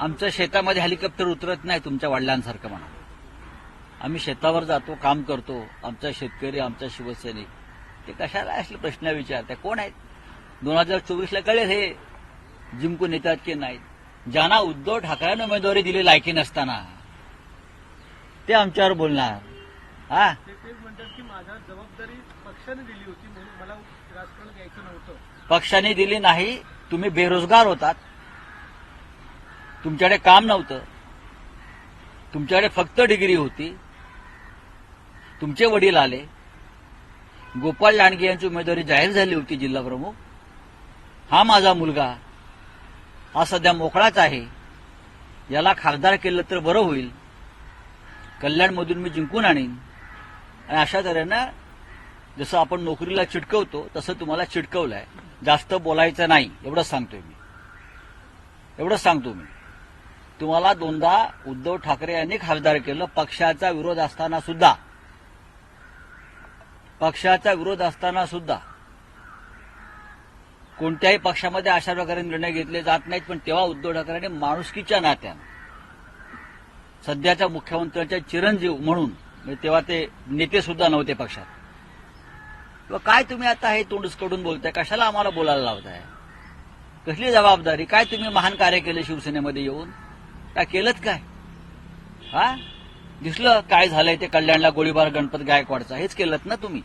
आमच्या शेतामध्ये हेलिकॉप्टर उतरत नाही तुमच्या वडिलांसारखं म्हणा. आम्ही शेतावर जातो काम करतो आमचा शेतकरी आमचा शिवसैनिक. ते कशाला असले प्रश्न विचारते कोण आहेत? दोन हजार चोवीसला कळेल हे जिंकून येतात की नाहीत. ज्यांना उद्धव ठाकरेंना उमेदवारी दिली लायकी नसताना. ते आमच्यावर बोलणार. हा? ते तेच म्हणतात की माझा जबाबदारी पक्षाने दिली होती म्हणून मला राजकारण घ्यायचं नव्हतं. पक्षाने दिली नाही तुम्ही बेरोजगार होतात. तुमच्याकडे काम नव्हतं. तुमच्याकडे फक्त डिग्री होती. तुमचे वडील आले. गोपाल लांडगे यांची उमेदवारी जाहीर झाली होती जिल्हा प्रमुख. हा माझा मुलगा. हा सध्या मोकळाच आहे. याला खासदार केलं तर बरं होईल. कल्याणमधून मी जिंकून आणीन. आणि अशा तऱ्हेनं जसं आपण नोकरीला चिटकवतो तसं तुम्हाला चिटकवलंय. जास्त बोलायचं नाही. एवढंच सांगतोय मी. एवढंच सांगतो मी. तुम्हाला दोनदा उद्धव ठाकरे यांनी खासदार केलं. पक्षाचा विरोध असताना सुद्धा. पक्षाचा विरोध असताना सुद्धा. कोणत्याही पक्षामध्ये अशा प्रकारे निर्णय घेतले जात नाहीत पण तेव्हा उद्धव ठाकरेंनी माणुसकीच्या नात्यानं सध्याच्या मुख्यमंत्र्यांच्या चिरंजीव म्हणून म्हणजे तेव्हा ते नेते सुद्धा नव्हते पक्षात. किंवा काय तुम्ही आता हे तोंडसकडून बोलताय? कशाला आम्हाला बोलायला लावताय? कसली जबाबदारी? काय तुम्ही महान कार्य केले शिवसेनेमध्ये येऊन? काय केलंच काय? हा? दिसलं काय झालंय ते कल्याणला गोळीबार गणपत गायकवाडचा हेच केलं ना तुम्ही?